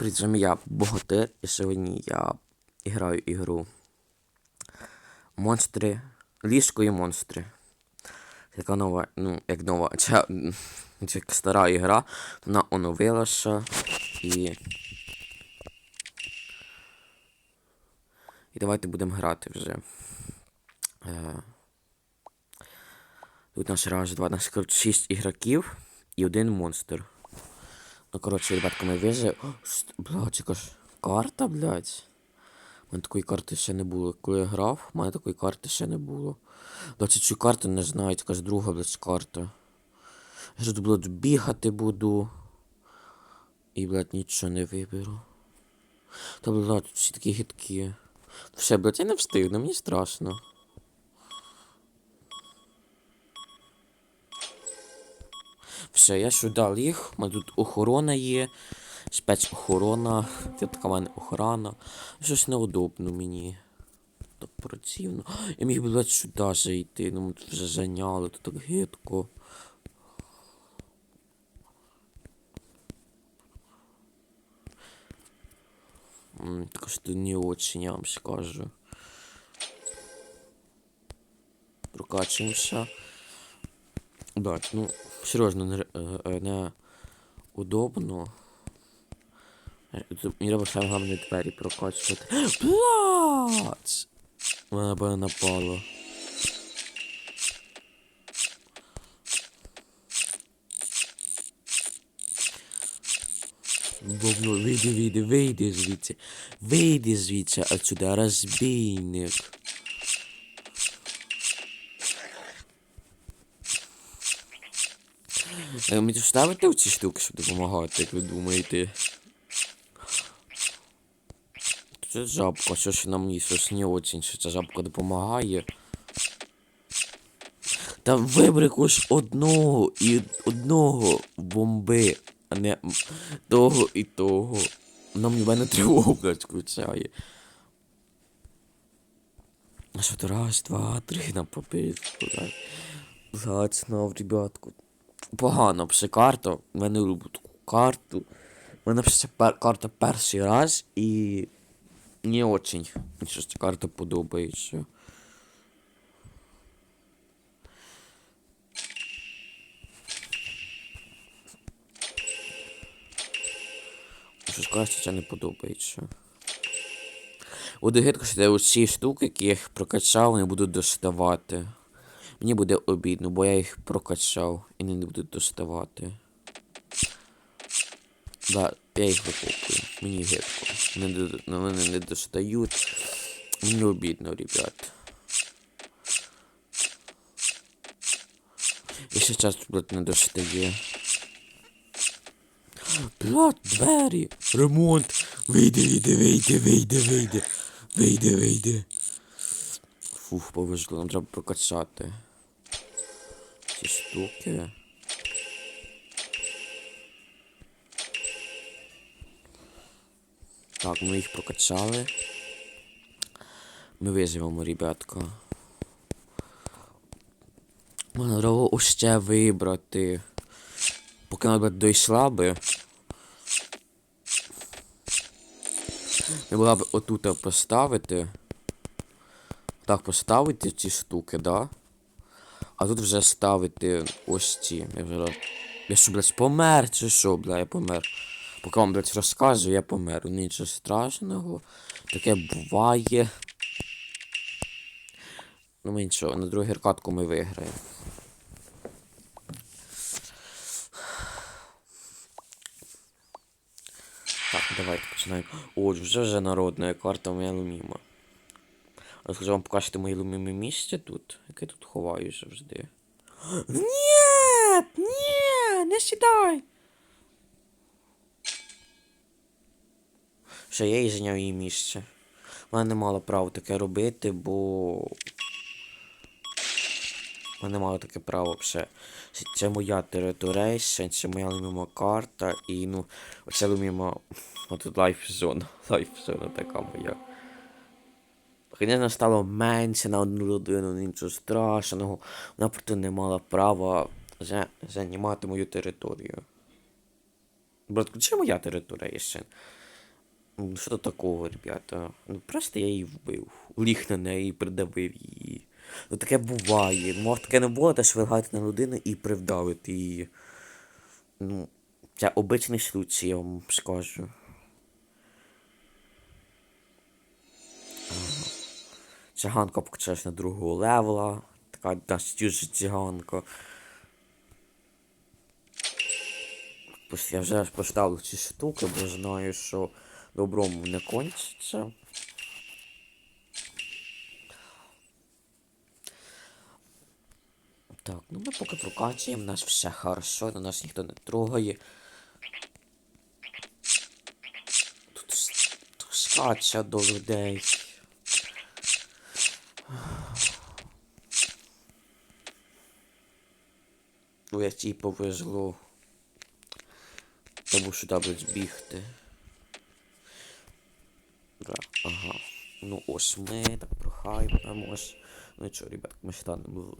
Привіт, з я Богатир, і сьогодні я граю ігру Монстри. Ліжко і монстри. Яка нова, ну, як нова, це як стара ігра, вона оновилася і. І давайте будемо грати вже. Е... Тут наш раз, два, нас коротше, шість ігроків і один монстр. Ну, коротше, ребятка, ми вижив. Блядь, яка ж карта, блядь. У мене такої карти ще не було. Коли я грав, у мене такої карти ще не було. Доці цю карту не знаю, така ж друга, блядь, карта. Я ж тут, блядь, бігати буду. І, блядь, нічого не виберу. Та, блядь, всі такі гидкі. Все, блядь, я не встигну, мені страшно. Все, я сюди ліг, мене тут охорона є, спецохорона, тут така в мене охорона. Щось неудобно мені. Так противно. Я міг би блядь, сюди зайти, ну ми тут вже зайняли, тут так гидко. Так що не очень, я вам скажу. Прокачуємося. Да, ну, серйозно, не, е, е, удобно. Тут Мені треба саме головне двері прокачувати. Блядь! Мене би напало. Бовно, вийди, вийди, вийди звідси. Вийди звідси отсюда, розбійник. Мені тут ставити в ці штуки, щоб допомагати, як ви думаєте? Це жабка, що ж нам їй щось не очень, що ця жабка допомагає. Та вибери хоч одного і одного бомби, а не того і того. Нам в мене тривогу, блядь, включає. А що то раз, два, три на попитку, блядь. Блядь, ребятку. Погано все карта. В мене люблю таку карту. У мене все пер карта перший раз і не очень. Щось ця карта подобається. Щось кажеться, це не подобається. Буде гидко, що я ці штуки, які я їх прокачав, не буду доставати. Мені буде обідно, бо я їх прокачав і не буду доставати. Да, я їх викупую. Мені гидко. Не, мене не достають. Мені обідно, ребят. І ще час, блядь, не достає. Блядь, двері! Ремонт! Вийди, вийди, вийди, вийди, вийди. Вийди, вийди. Фух, повезло, нам треба прокачати. Ці штуки. Так, ми їх прокачали. Ми виживемо, ребятка. Треба ось ще вибрати. Поки вона б дійшла би. Не могла б отут поставити. Так, поставити ці штуки, да? А тут вже ставити ось ці. Я вже. Я що, блядь, помер чи що, бля, я помер. Поки вам, блядь, розказую, я помер. Нічого страшного. Таке буває. Ну ми нічого, на другу катку ми виграємо. Так, давайте починаємо. О, вже вже народна карта моя любима. Розкажу вам покажете мої любимі місця тут, яке тут ховаю завжди. Ні, ні, не сідай. Що я їй зайняв її місце. Вона не мала права таке робити, бо. Вона не мала таке право ще. Це моя територія, це моя любима карта, і ну, оце любима. От лайф зона. Лайф зона така моя. Звісно, стало менше на одну людину, нічого страшного. Вона проте не мала права за- займати мою територію. Братку, це моя територія ще. Ну, Що тут такого, ребята? Ну просто я її вбив. Ліг на неї придавив її. Ну таке буває. Може таке не було, теж вилгати на людину і привдавити її. Ну, це обичний случай, я вам скажу. Циганка покачаєш на другого левела. Така настюжа циганка. Пусть я вже поставлю ці штуки, бо знаю, що добром не кончиться. Так, ну ми поки прокачуємо, у нас все хорошо, на нас ніхто не трогає. Тут, с- тут скача до людей. Ну, я тій повезло. Тому що треба збігти. Ага. Ну ось ми так прохаємо ось. Ну і чого, ребят, ми станемо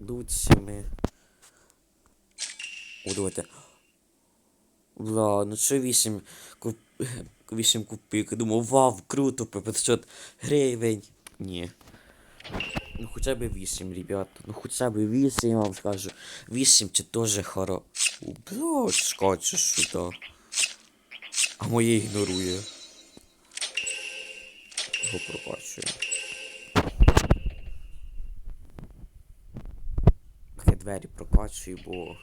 дуцями. О, давайте. Бла, ну що 8 куп... 8 купик. Я думав, вау, круто, по 500 гривень. Ні. Ну хоча б 8, ребят. Ну хоча б 8, я вам скажу. 8 це теж хоро. Блядь, скаче сюди. А моє ігнорує. Його прокачує. Таке двері прокачую, бо.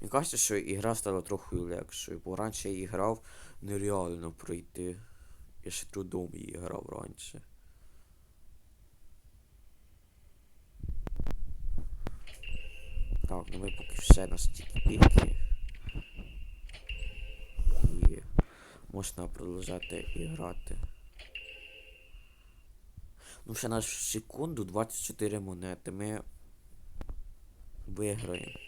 Мені кажеться, що ігра стала трохи легшою, бо раніше я грав нереально пройти. Я ще трудом її грав раніше. Так, ну ми поки все на стільки. І можна продовжати і грати. Ну, ще на секунду 24 монети. Ми виграємо.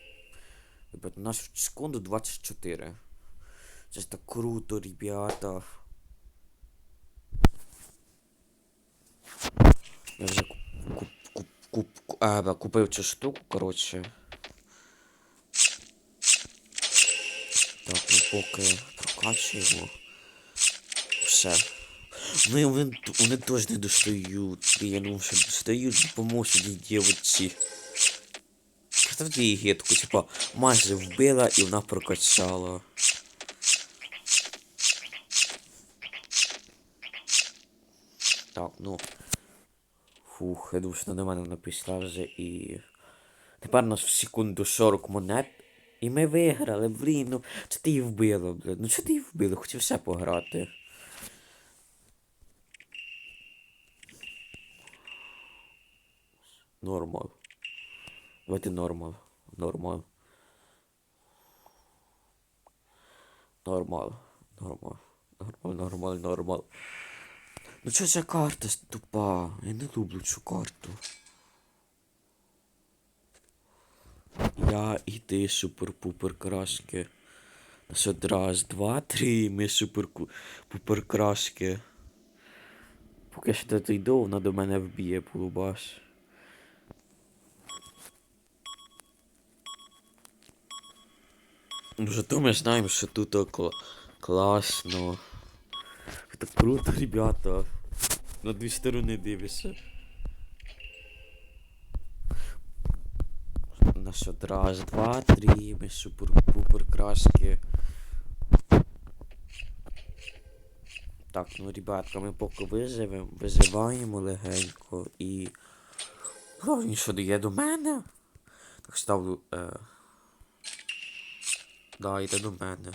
Ребята, на секунду 24. Це ж так круто, ребята. Я вже куп, куп, куп, куп, а, купив цю штуку, коротше. Поки прокачуємо. Все. Ну і вони, вони теж не достають. Я думав, що достають, допоможуть їй дівчинці. Представте її гидку, типа, майже вбила і вона прокачала. Так, ну. Фух, я думаю, що на мене пішла вже і. Тепер у нас в секунду 40 монет. І ми виграли, блін, ну це ти її вбила, блін. Ну чого ти її вбила? Хотів все пограти. Нормал. Давайте нормал. Нормал. Нормал. Нормал. Нормал, нормал, нормал. Ну що ця карта тупа? Я не люблю цю карту. Я і ти супер-пупер крашки. Нас раз, два, три, ми супер-пупер крашки. Поки що ти йду, вона до мене вб'є, полубаш. Ну, Зато ми знаємо, що тут около класно. Это круто, ребята. На дві сторони дивишся. Що раз, два, три, ми супер-пупер краски. Так, ну, ребятка, ми поки визивемо, визиваємо легенько і. О, він що дає до мене? Так ставлю. Е... Да, йде до мене.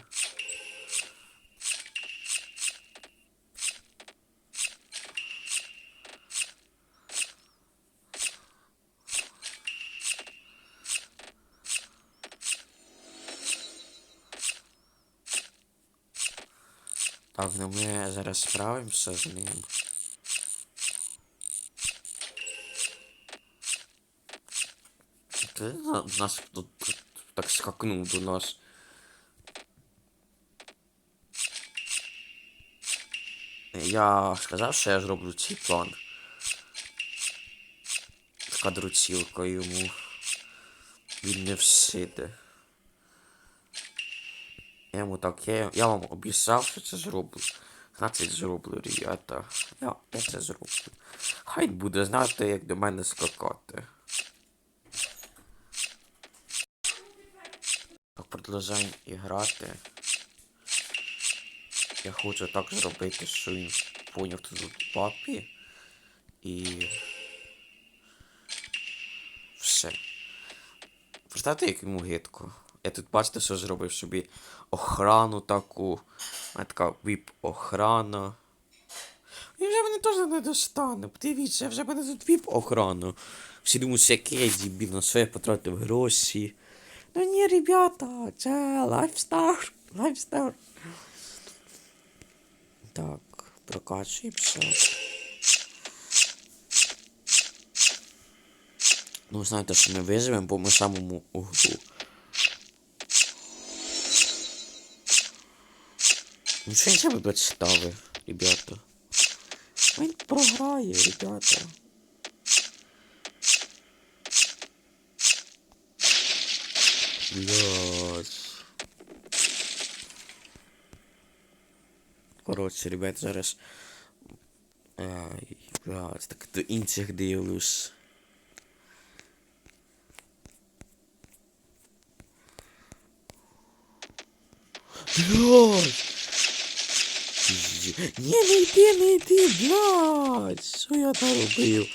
Так, ну ми зараз справимося з ним. Ти на- нас тут так скакнув до нас. Я сказав, що я зроблю цей план. З кадруцілкою йому. Він не всиде. Я йому так, я, я вам обіцяв, що це зроблю. 15 зроблю, ребята. Я, я це зроблю. Хай буде знати, як до мене скакати. Так, продовжаємо іграти. Я хочу так зробити, що він поняв, хто тут папі. І. Все. Представте, як йому гидко. Я тут бачите, що зробив собі охрану таку. А така віп-охрана. І вже мене теж не достане. Подивіться, вже мене тут віп-охрану. Всі думають, що я дебіл на своє потратив гроші. Ну ні, ребята, це лайфстар. Лайфстар. Так, прокачуємося. Ну, знаєте, що ми виживемо, бо ми самому углу. Ну що себе представив, ребята? Він програє, ребята. Блядь. Коротше, ребят, зараз. Ай, блядь, так до інших дивлюсь. Блядь! Є- Ні, не йди, не йди, блядь! Що я наробив?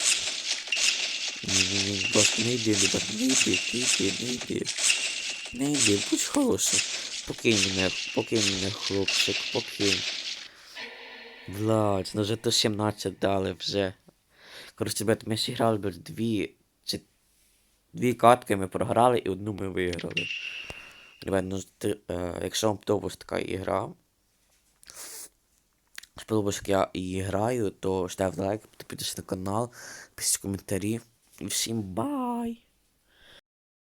Ласка, не йди, ребят, не йди, не йди, не йди. Не йди, будь хорошим. Покинь мене, покинь мене, хлопчик, покинь. Блядь, ну вже то 17 дали вже. Коротше, ребят, ми зіграли блядь, дві, чи дві катки ми програли і одну ми виграли. Ребят, ну, ти, е, якщо вам подобалась така ігра, сподобалось, як я її граю, то ставте лайк, підписуйтесь на канал, пишіть коментарі. І всім бай!